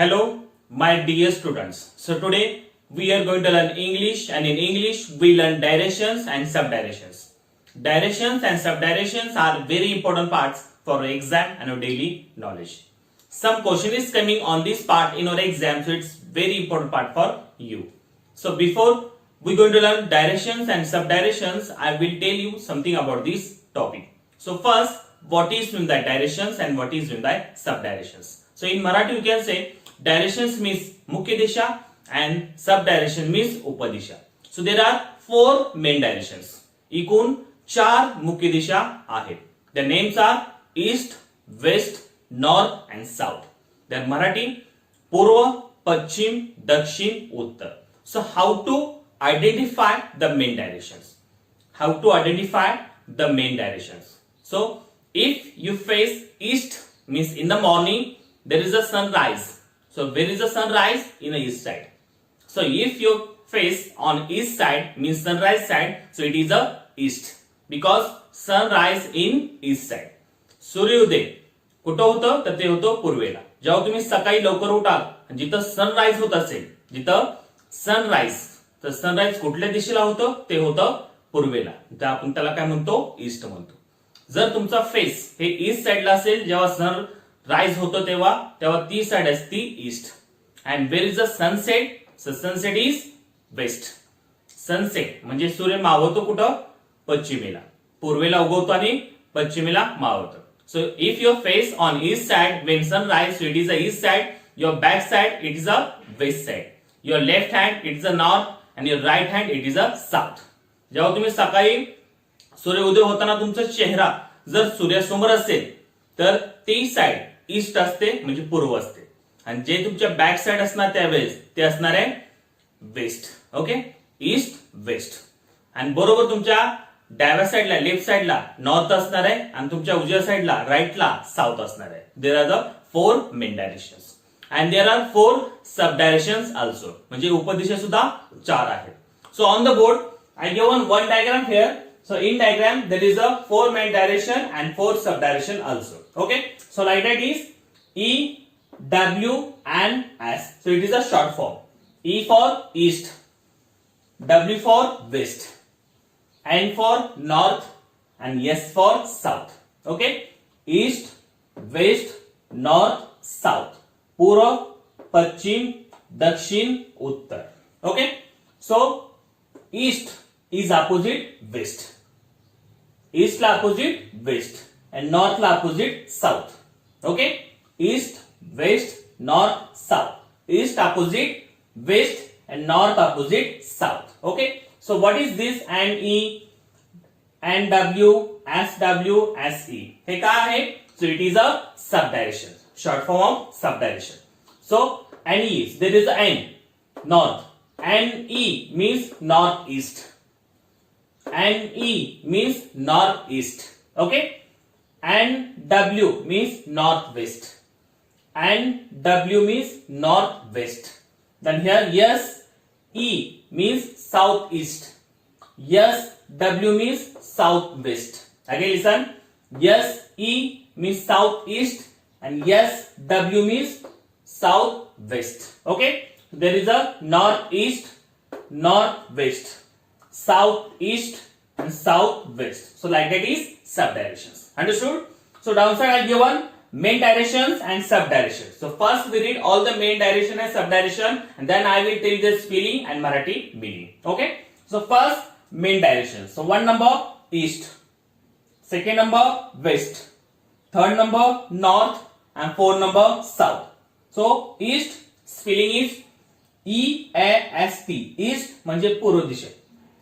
Hello, my dear students. So today we are going to learn English and in English we learn directions and subdirections. Directions and subdirections are very important parts for exam and daily knowledge. Some question is coming on this part in your exam so it's very important part for you. So before we going to learn directions and subdirections I will tell you something about this topic. So first what is mean by directions and what is mean by subdirections. So in Marathi you can say directions means मुख्य दिशा and subdirection means उपदिशा. So there are four main directions. एकूण चार मुख्य दिशा आहेत. The names are east, west, north and south. Then Marathi पूर्व, पश्चिम, दक्षिण, उत्तर. So how to identify the main directions? How to identify the main directions? So if you face east means in the morning there is a sunrise. So when is the sunrise? In the east side. So if you face on east side means sunrise side, so it is a east. Because sunrise in east side. सूर्योदय कुठं होतं? तर ते होतं पूर्वेला. जेव्हा तुम्ही सकाळी लवकर उठाल जिथं सनराईज होत असेल जिथं सनराईज तर सनराईज कुठल्या दिशेला होतं? ते होतं पूर्वेला. तर आपण त्याला काय म्हणतो? ईस्ट म्हणतो. जर तुमचा फेस हे ईस्ट साइडला असेल जेव्हा सन राईज होतो तेव्हा तेव्हा ती साइड असती east and where is a sunset sunset is west sunset म्हणजे सूर्य मावतो कुठं? पश्चिमेला. पूर्वेला उगवतो आणि पश्चिमेला मावतो so if your face on east side when sun rise it is a east side your back side it is a west side your left hand it is a north and your right hand it is a south जेव्हा तुम्ही सकाळी सूर्य उदय होताना तुमचा चेहरा जर सूर्यासमोर असेल तर ती साइड ईस्ट असते म्हणजे पूर्व असते. आणि जे तुमच्या बॅक साईड असणार त्यावेळेस ते असणार आहे वेस्ट ओके ईस्ट वेस्ट आणि बरोबर तुमच्या डाव्या साईडला लेफ्ट साईडला नॉर्थ असणार आहे आणि तुमच्या उजव्या साईडला राईटला साऊथ असणार आहे. There are the four main directions and there are four sub directions also म्हणजे उपदिशा सुद्धा चार आहेत. So on the board I given one diagram here. So in diagram there is a four main direction and four sub direction also Okay. So like that is E, W and S. So it is a short form. E for east, W for west, N for north and S for south. Okay. East, west, north, south. पूर्व, पश्चिम, दक्षिण, उत्तर. Okay. So east is opposite west. East ला opposite west and north ला opposite south. Okay? East, west, north, south. East opposite west and north opposite south. Okay? So what is this and E and W, SW, SE? हे काय आहे? So it is a subdirection. Short form of subdirection. So and E, there is a N, north. And E means northeast. And E means northeast. Okay? And W means northwest. And W means northwest. Then here yes, E means southeast. Yes, W means southwest. Again listen. Yes, E means southeast. And yes, W means southwest. Okay? There is a northeast, northwest, southeast, and southwest. So like that is subdirections. Understood? So downside I given main directions and subdirections. So first we read all the main direction and subdirection, and then I will tell you the spelling and Marathi meaning. Okay? So first main direction. So one number east, second number west, third number north, and fourth number south. So east spelling is E A S T east म्हणजे पूर्व दिशा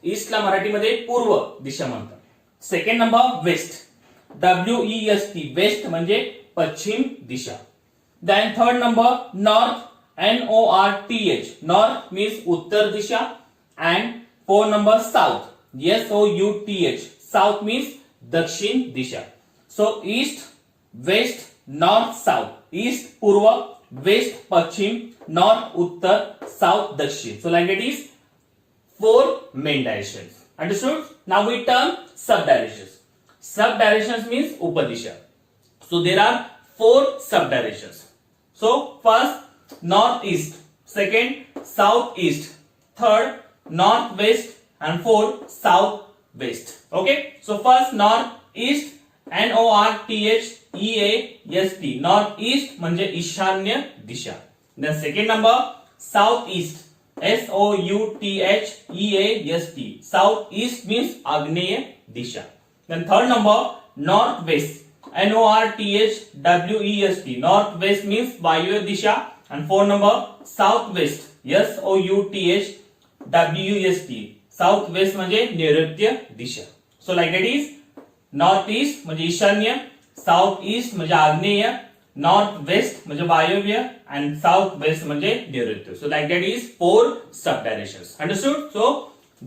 ईस्टला मराठीमध्ये पूर्व दिशा म्हणतात second number waste W E S T west पश्चिम दिशा. Then third number north N O R T H north means उत्तर दिशा and four number south S O U T H south means दक्षिण दिशा. So east west north south east पूर्व west पश्चिम north उत्तर south दक्षिण. So like it is four main direction Understood? Now we turn sub directions. Sub direction means ऊपर दिशा so there are four sub direction so first north east second south east third north west end fourth south west okay so first north east N O R T H E S T north east मे ईशान्य दिशा. Second number south east S O U T H E S T south east means आग्नेय दिशा. Then third number north west N O R T H W E S T. North west means वायव्य Disha. and four number south west S O U T H W E S T. South west म्हणजे नैऋत्य दिशा. So like it is, north east म्हणजे ईशान्य south east म्हणजे आग्नेय north west म्हणजे वायव्य अँड साऊथ वेस्ट म्हणजे नैऋत्य. So like that is four sub directions understood so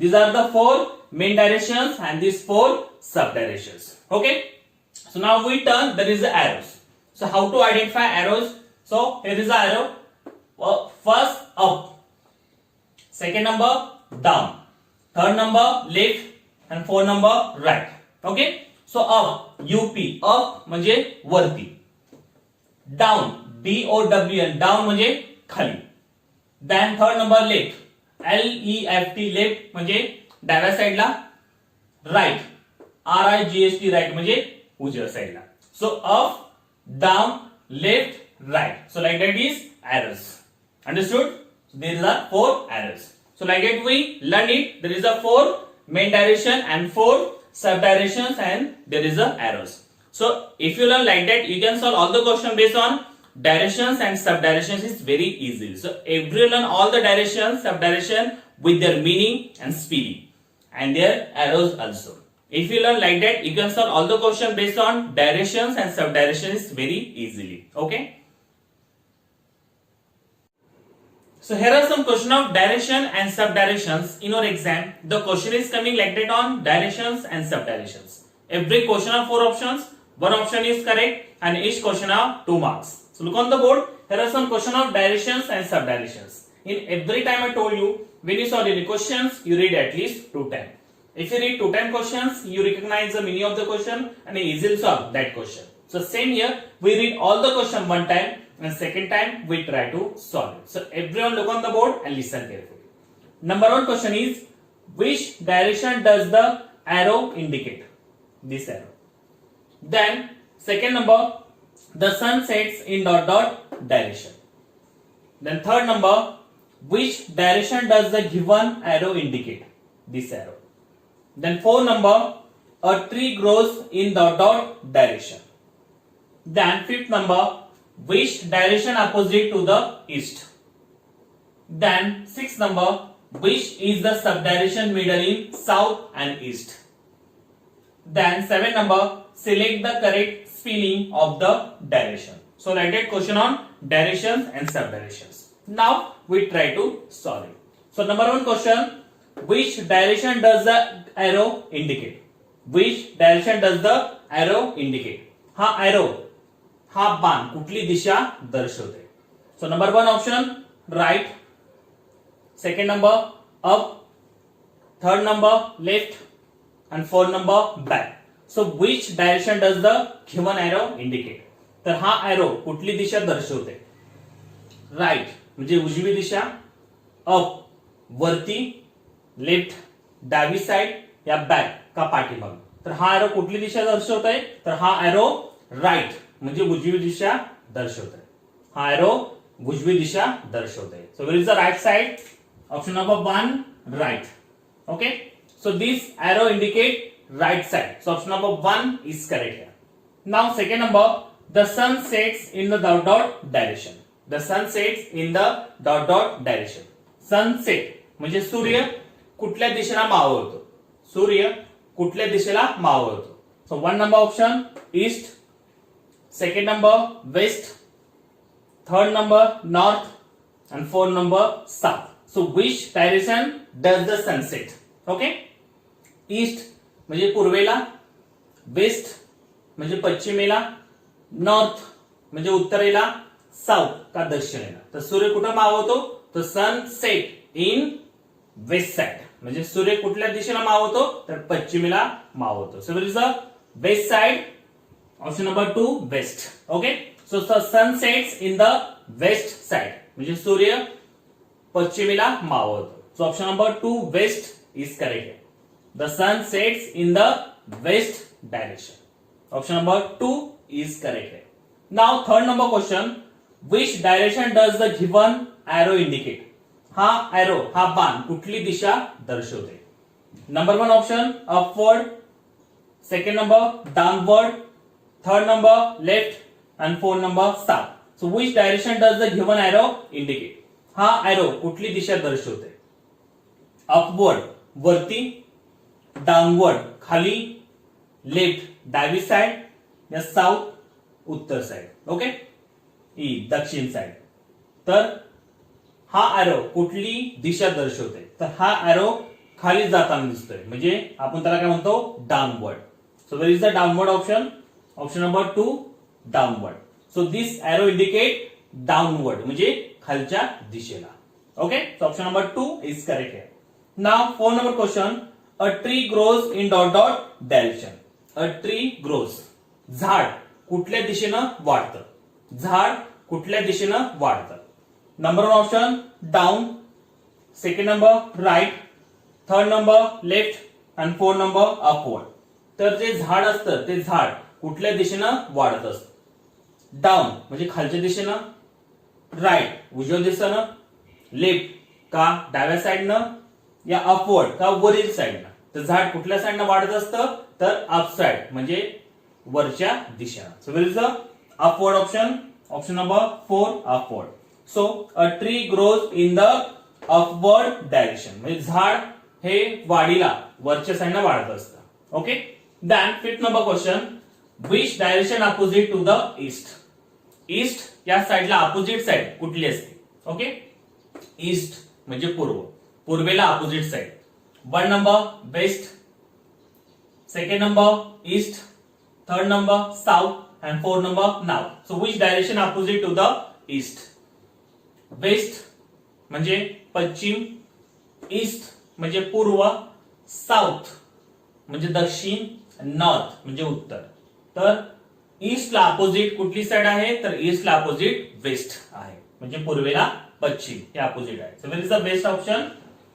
these are the four main directions and these four sub directions okay so now we turn there is the arrows so how to identify arrows so here is the arrow Uh, first up second number down third number left and fourth number right okay so up up up म्हणजे वरती down D O W N down म्हणजे खाली then third number left L E F T left म्हणजे डाव्या साईडला right R I G S T right म्हणजे उजव्या साईडला so up down left right so like that is errors understood there are four errors so like that we learn it there is a four main direction and four sub directions and there is a arrows so if you learn like that you can solve all the question based on directions and sub directions is very easy so every learn all the directions sub direction with their meaning and spelling and their arrows also if you learn like that you can solve all the question based on directions and sub directions very easily okay So here are some question of direction and sub-directions in our exam. The question is coming like that on directions and sub-directions. Every question of four options. One option is correct and each question of two marks. So look on the board. Here are some question of directions and sub-directions. In every time I told you, when you solve any questions, you read at least two times. If you read two time questions, you recognize the meaning of the question and easily solve that question. So same here, we read all the question one time and second time we try to solve it. So everyone look on the board and listen carefully. Number one question is which direction does the arrow indicate? This arrow. Then second number the sun sets in dot dot direction. Then third number which direction does the given arrow indicate? This arrow. Then four number a tree grows in the dot direction. Then fifth number which direction opposite to the east. Then sixth number which is the subdirection middle in south and east. Then seven number select the correct spelling of the direction. So like that question on directions and subdirections. Now we try to solve it. So number one question which direction does the arrow indicate? Which direction does the arrow indicate? हा arrow हा बाण कुठली दिशा दर्शवते so number one option right second number up third number left and fourth number back so which direction does the given arrow indicate तर हा arrow कुठली दिशा दर्शवते राईट म्हणजे उजवी दिशा अप वरती लेफ़्ट डावी साइड या बॅक का पाठीमाग तर हा एरो कुठली दिशा दर्शवत आहे तर हा एरो राईट म्हणजे उजवी दिशा दर्शवत आहे हा एरो उजवी दिशा दर्शवत आहे so where is the right side option number one right okay so this arrow indicate right side so option number one is correct now second number the sun sets in the dot direction the sun sets in the dot dot direction sunset म्हणजे सूर्य कुठल्या दिशेला मावळतो? सूर्य कुठल्या दिशेला मावळतो? So one number option east second number west third number north and four number south so which direction does the sunset okay east म्हणजे पूर्वेला वेस्ट म्हणजे पश्चिमेला नॉर्थ म्हणजे उत्तरेला साऊथ का दक्षिणेला? तर सूर्य कुठं मावतो? तर सनसेट इन वेस्ट साइड म्हणजे सूर्य कुठल्या दिशेला मावतो? तर पश्चिमेला मावतो. So is a west side option number two west okay so sunset in the west side म्हणजे सूर्य पश्चिमेला मावतो. So option number two west is correct the sun sets in the west direction option number two is correct now third number question which direction does the given arrow indicate हा arrow हा बाण कुठली दिशा दर्शवते number one option upward second number downward third number left आणि four number साफ so which direction does the given arrow indicate हा arrow कुठली दिशा दर्शवते अपवर्ड वरती डाउनवर्ड खाली लेफ्ट डावी साइड या साऊथ उत्तर साइड ओके ई दक्षिण साइड तर हा एरो कुठली दिशा दर्शवते तर हा एरो खाली जाताना दिसतोय. म्हणजे आपण त्याला काय म्हणतो? Downward so there is the downward option option number two downward so this arrow indicate downward म्हणजे खालच्या दिशेला. Okay so option number two is correct आहे now four number question a tree grows in dot dot direction a tree grows झाड कुठल्या दिशेनं वाढतं? झाड कुठल्या दिशेनं वाढतं? Number one option down second number right third number left आणि फोर नंबर अपवर्ड तर जे झाड असतं ते झाड कुठल्या दिशेनं वाढत असतं? डाऊन म्हणजे खालच्या दिशेनं. राईट उजव्या दिशेनं. लेफ्ट का डाव्या साईडनं या अपवर्ड का वरील साईडनं तर झाड कुठल्या साईडनं वाढत असतं? तर अप साइड म्हणजे वरच्या दिशेनं. So upward option. Option upward option option number four upward so uh the upward in the direction म्हणजे झाड हे वाढीला वरच्या साईडला वाढत असतं. Okay then fifth number question which direction opposite to the east east या साईडला अपोजिट साईड कुठली असते? ओके ईस्ट म्हणजे पूर्व. पूर्वेला opposite side one number west second number east third number south and four number now. So which direction opposite to the east West म्हणजे पश्चिम. East म्हणजे पूर्व. साऊथ म्हणजे दक्षिण. नॉर्थ म्हणजे उत्तर. तर ईस्टला अपोजिट कुठली साइड आहे? तर ईस्टला अपोजिट वेस्ट आहे. म्हणजे पूर्वेला पश्चिम हे अपोजिट आहे. So where is the best option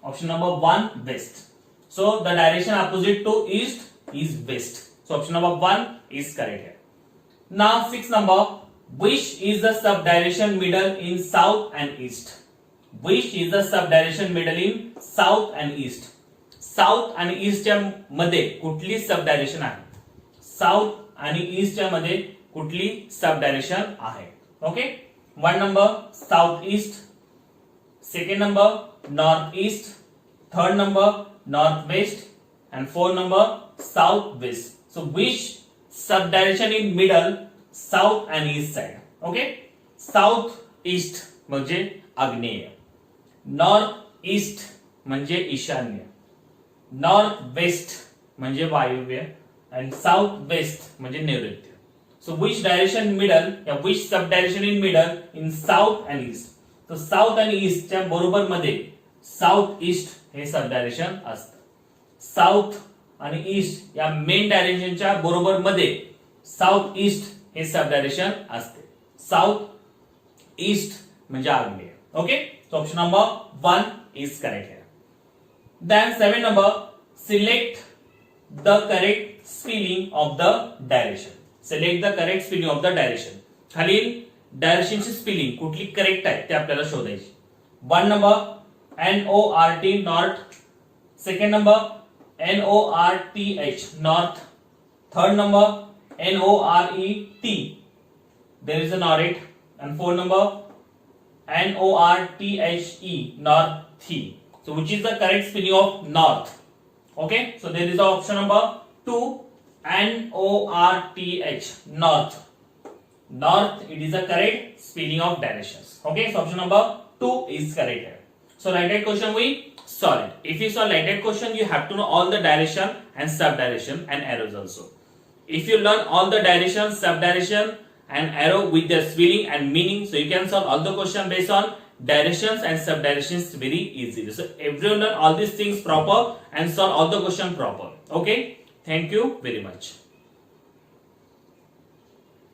option number one west so the direction opposite to east is west so option number one is correct Now, sixth number, which is the subdirection middle in south and east? Which is the subdirection middle in south and east? South आणि ईस्टच्या मध्ये कुठली sub direction आहे south आणि ईस्टच्या मध्ये कुठली sub direction आहे okay one number south east second number north east third number north west and four number south west so which sub direction in middle south and east side okay south east म्हणजे आग्नेय. North east म्हणजे ईशान्य. North west म्हणजे वायव्य. And south west म्हणजे नैऋत्य. So which direction middle या which sub direction in middle in south and east तर साऊथ आणि ईस्टच्या बरोबर मध्ये साऊथ ईस्ट हे सब डायरेक्शन असतं. साऊथ आणि ईस्ट या मेन डायरेक्शनच्या बरोबर मध्ये साऊथ ईस्ट हे सब डायरेक्शन असते. साऊथ ईस्ट म्हणजे आग्नेय. Okay option number one is correct here then seven number select the correct spelling of the direction select the correct spelling of the direction खालील डायरेक्शनची spelling कुठली correct आहे ते आपल्याला शोधायची. One number N O R T north second number N O R T H, north. Third number, N O R E T. There is an orit. And fourth number, N O R T H E, North So, which is the correct spelling of north? Okay, so there is the option number 2, N O R T H, north. North, it is the correct spelling of directions. Okay, so option number 2 is correct. So, right hand question we solve it. If you solve right question, you have to know all the direction and sub direction and arrows also. If you learn all the direction, sub direction and arrow with their spelling and meaning, so you can solve all the question based on directions and sub directions very easily. So everyone learn all these things proper and solve all the question proper. Okay. Thank you very much.